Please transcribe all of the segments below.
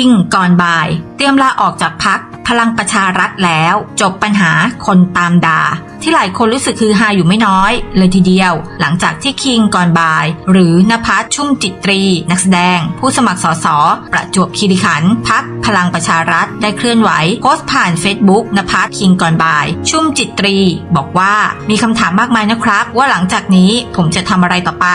ิง ก่อนบ่าย เตรียมลาออกจากพักพลังประชารัฐแล้ว จบปัญหาคนตามด่าที่หลายคนรู้สึกคือฮาอยู่ไม่น้อย เลยทีเดียว หลังจากที่คิงก่อนบาย หรือนภัสชุ่มจิตรี นักแสดง ผู้สมัครสสประจวบคีรีขันธ์พักพลังประชารัฐได้เคลื่อนไหวโพสต์ผ่านเฟซบุ๊กนภัสคิงก่อนบ่าย ชุ่มจิตรี บอกว่ามีคำถามมากมายนะครับ ว่าหลังจากนี้ผมจะทำอะไรต่อไป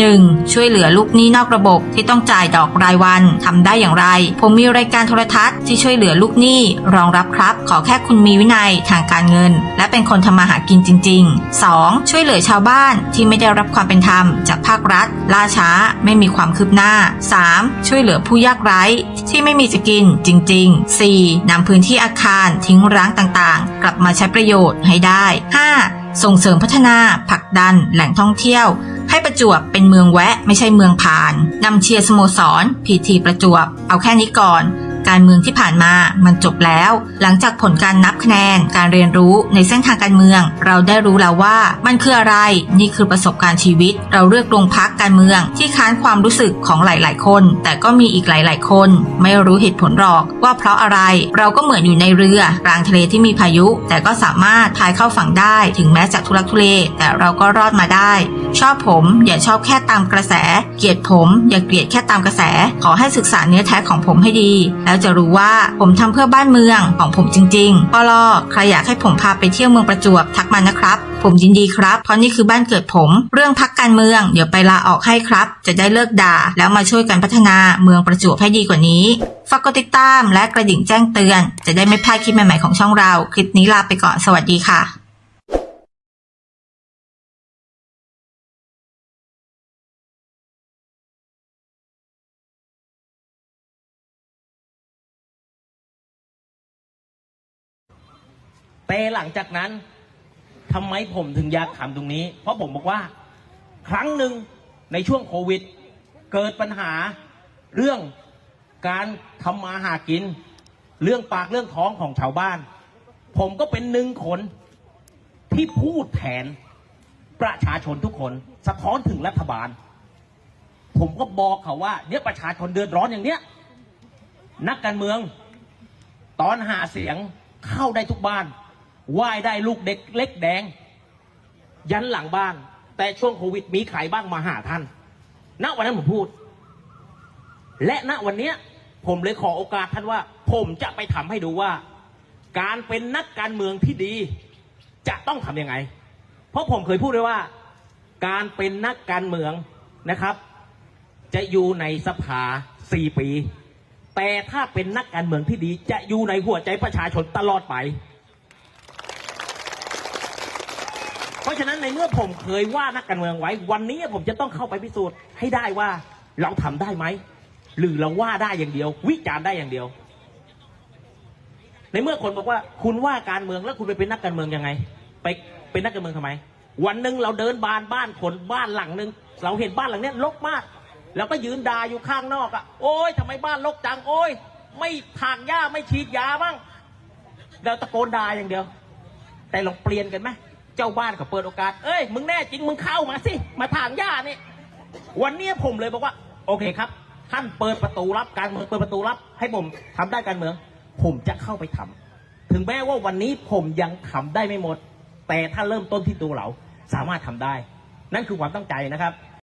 1. ช่วยเหลือลูกหนี้นอกระบบที่ต้องจ่ายดอกรายวันทำได้อย่างไร ผมมีรายการโทรทัศน์ที่ช่วยเหลือลูกหนี้รองรับครับ ขอแค่คุณมีวินัยทางการเงิน และเป็นคนทำมาหากินจริง ๆ 2. ช่วยเหลือชาวบ้านที่ไม่ได้รับความเป็นธรรมจากภาครัฐ ล่าช้าไม่มีความคืบหน้า 3. ช่วยเหลือผู้ยากไร้ที่ไม่มีจะกินจริง ๆ 4. นำพื้นที่อาคารทิ้งร้างต่างๆ กลับมาใช้ประโยชน์ให้ได้ 5. ส่งเสริมพัฒนาผลักดันแหล่งท่องเที่ยวให้ประจวบเป็นเมืองแวะไม่ใช่เมืองผ่านนำเชียร์สโมสรพีทีประจวบ เอาแค่นี้ก่อน การเมืองที่ผ่านมามันจบแล้ว หลังจากผลการนับคะแนนการเรียนรู้ในเส้นทางการเมือง เราได้รู้แล้วว่ามันคืออะไรนี่คือประสบการณ์ชีวิต เราเลือกลงพักการเมืองที่ค้านความรู้สึกของหลาย ๆ คน แต่ก็มีอีกหลาย ๆ คน ไม่รู้เหตุผลหรอกว่าเพราะอะไรเราก็เหมือนอยู่ในเรือกลางทะเลที่มีพายุ แต่ก็สามารถพายเข้าฝั่งได้ ถึงแม้จะทุลักทุเลแต่เราก็รอดมาได้ ชอบผม อย่าชอบแค่ตามกระแส เกลียดผม อย่าเกลียดแค่ตามกระแส ขอให้ศึกษาเนื้อแท้ของผมให้ดี แล้วจะรู้ว่าผมทำเพื่อบ้านเมืองของผมจริงๆปลอใครอยากให้ผมพาไปเที่ยวเมืองประจวบทักมานะครับ ผมยินดีครับ เพราะนี่คือบ้านเกิดผม เรื่องพักการเมือง เดี๋ยวไปลาออกให้ครับ จะได้เลิกด่า แล้วมาช่วยกันพัฒนาเมืองประจวบให้ดีกว่านี้ฝากกดติดตามและกระดิ่งแจ้งเตือน จะได้ไม่พลาดคลิปใหม่ๆของช่องเรา คลิปนี้ลาไปก่อนสวัสดีค่ะ แต่หลังจากนั้นทำไมผมถึงอยากทำตรงนี้ เพราะผมบอกว่า ครั้งหนึ่งในช่วงโควิด เกิดปัญหาเรื่องการทำมาหากิน เรื่องปากเรื่องท้องของชาวบ้าน ผมก็เป็นหนึ่งคนที่พูดแทนประชาชนทุกคน สะท้อนถึงรัฐบาล ผมก็บอกเขาว่า เนี่ยประชาชนเดือดร้อนอย่างเนี้ย นักการเมือง ตอนหาเสียงเข้าได้ทุกบ้าน ไหว้ได้ลูกเด็กเล็กแดง ยันหลังบ้าน แต่ช่วงโควิดมีใครบ้างมาหาท่าน ณวันนั้นผมพูด และณวันเนี้ย ผมเลยขอโอกาสท่านว่า ผมจะไปทำให้ดูว่า การเป็นนักการเมืองที่ดี จะต้องทำยังไง เพราะผมเคยพูดไว้ว่า การเป็นนักการเมืองนะครับ จะอยู่ในสภาสี่ปี แต่ถ้าเป็นนักการเมืองที่ดี จะอยู่ในหัวใจประชาชนตลอดไป เพราะฉะนั้นในเมื่อผมเคยว่านักการเมืองไว้ วันนี้ผมจะต้องเข้าไปพิสูจน์ให้ได้ว่าเราทำได้ไหมหรือเราว่าได้อย่างเดียว วิจารณ์ได้อย่างเดียว ในเมื่อคนบอกว่าคุณว่าการเมืองแล้วคุณไปเป็นนักการเมืองยังไง ไปเป็นนักการเมืองทำไม วันหนึ่งเราเดินบานบ้านคนบ้านหลังหนึ่งเราเห็นบ้านหลังเนี้ยรกมากเราก็ยืนด่าอยู่ข้างนอกอะ่ะโอ้ยทำไมบ้านรกจังโอ้ยไม่ถางหญ้าไม่ฉีดยาบ้างเราตะโกนด่าอย่างเดียว แต่ลองเปลี่ยนกันไหม เจ้าบ้านก็เปิดโอกาส เอ้ย มึงแน่จริง มึงเข้ามาสิ มาถางหญ้านี่ วันนี้ผมเลยบอกว่า โอเคครับ ท่านเปิดประตูรับการเมืองเปิดประตูรับ ให้ผมทำได้การเมือง ผมจะเข้าไปทำถึงแม้ว่าวันนี้ผมยังทำได้ไม่หมด แต่ถ้าเริ่มต้นที่ตัวเรา สามารถทำได้ นั่นคือความตั้งใจนะครับ